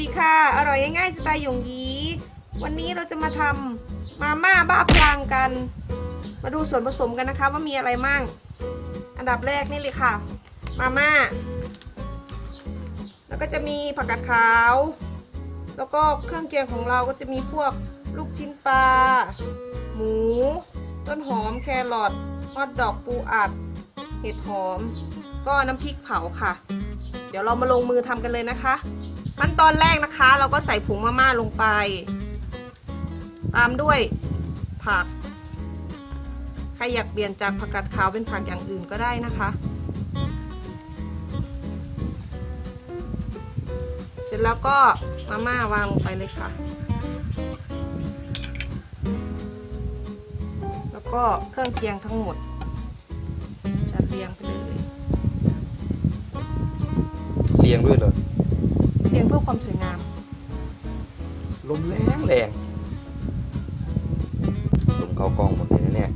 ดีค่ะ อร่อยง่ายๆสไตล์หยงยี วันนี้เราจะมาทำมาม่าบ้าพลังกัน มาดูส่วนผสมกันนะคะ ว่ามีอะไรมั่ง อันดับแรกนี่เลยค่ะ มาม่า แล้วก็จะมีผักกาดขาว แล้วก็เครื่องเคียงของเราก็จะมีพวกลูกชิ้นปลา หมู ต้นหอม แครอทฮอทดอกปูอัด เห็ดหอม ก็น้ำพริกเผาค่ะ เดี๋ยวเรามาลงมือทำกันเลยนะคะ ขั้นตอนแรกนะคะ เราก็ใส่ผงมาม่าลงไป ตามด้วยผัก ใครอยากเปลี่ยนจากผักกาดขาวเป็นผักอย่างอื่นก็ได้นะคะ เสร็จแล้วก็มาม่าวางลงไปเลยค่ะ แล้วก็เครื่องเคียงทั้งหมดจัดเรียงไปเลย เรียงด้วยเหรอ เรียงเพื่อความสวยงาม ลมแรงแรงลมเข้ากล้องหมดเลยนะเนี่ย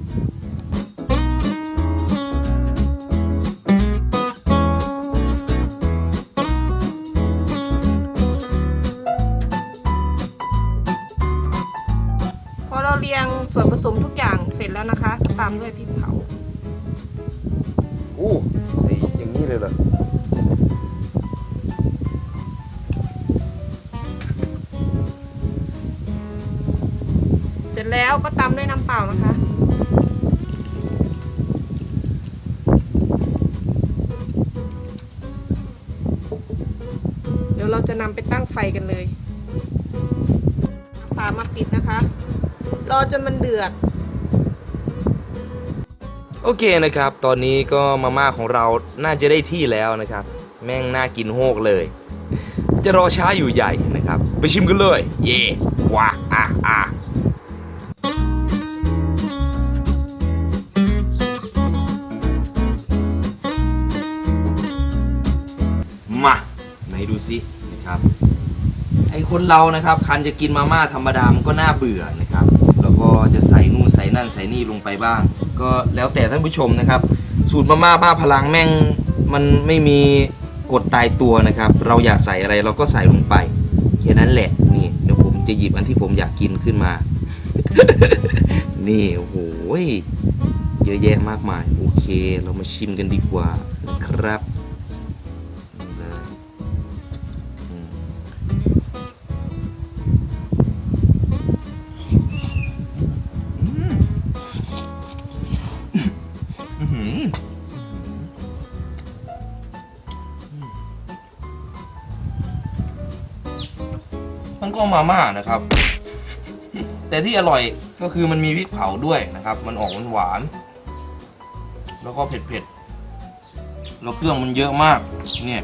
พอเราเรียงส่วนผสมทุกอย่างเสร็จแล้วนะคะ ตามด้วยพริกเผาอู้ เสร็จแล้วก็ตาด้วยน้ำเปล่านะคะ เดี๋ยวเราจะนำไปตั้งไฟกันเลยฝามาปิดนะคะ รอจนมันเดือด โอเคนะครับ ตอนนี้ก็มาม่าของเราน่าจะได้ที่แล้วนะครับ แม่งน่ากินโฮกเลย จะรอช้าอยู่ใหญ่นะครับ ไปชิมกันเลย เย่ว้าอะอะ ดูสินะครับไอคนเรานะครับคันจะกินมาม่าธรรมดามันก็น่าเบื่อนะครับแล้วก็จะใส่นู่นใส่นั่นใส่นี่ลงไปบ้าง ก็แล้วแต่ท่านผู้ชมนะครับ สูตรมาม่าบ้าพลังแม่งมันไม่มีกฎตายตัวนะครับ เราอยากใส่อะไรเราก็ใส่ลงไปแค่นั้นแหละนี่เดี๋ยวผมจะหยิบอันที่ผมอยากกินขึ้นมา นี่โอ้โหเยอะแยะมากมาย โอเค เรามาชิมกันดีกว่านะครับ มันก็มาม่านะครับ แต่ที่อร่อยก็คือมันมีพริกเผาด้วยนะครับ มันออกหวานๆแล้วก็เผ็ดๆแล้วเครื่องมันเยอะมาก เนี่ย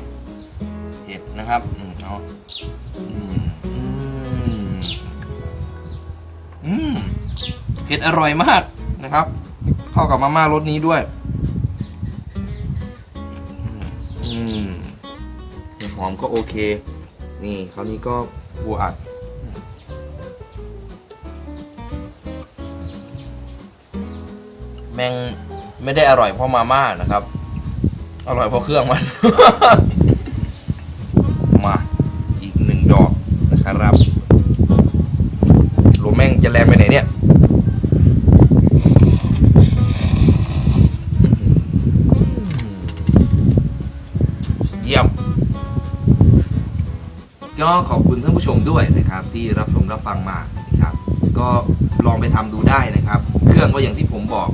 เผ็ดนะครับอืมเอาอืมอืมอืมเผ็ดอร่อยมากนะครับ เข้ากับมาม่ารสนี้ด้วยอืมหอมก็โอเค นี่คราวนี้ก็ บัวอัด แม่งไม่ได้อร่อยเพราะมาม่านะครับ อร่อยเพราะเครื่องมัน มา อีกหนึ่งดอกนะครับ ก็ขอบคุณท่านผู้ชมด้วยนะครับ ที่รับชมรับฟังมานะครับ ก็ลองไปทำดูได้นะครับ เครื่องก็อย่างที่ผมบอก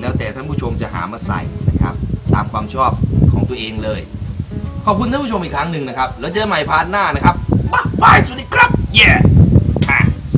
แล้วแต่ท่านผู้ชมจะหามาใส่นะครับ ตามความชอบของตัวเองเลย ขอบคุณท่านผู้ชมอีกครั้งหนึ่งนะครับ แล้วเจอกันใหม่พาร์ทหน้านะครับบ๊ายบายสวัสดีครับเย้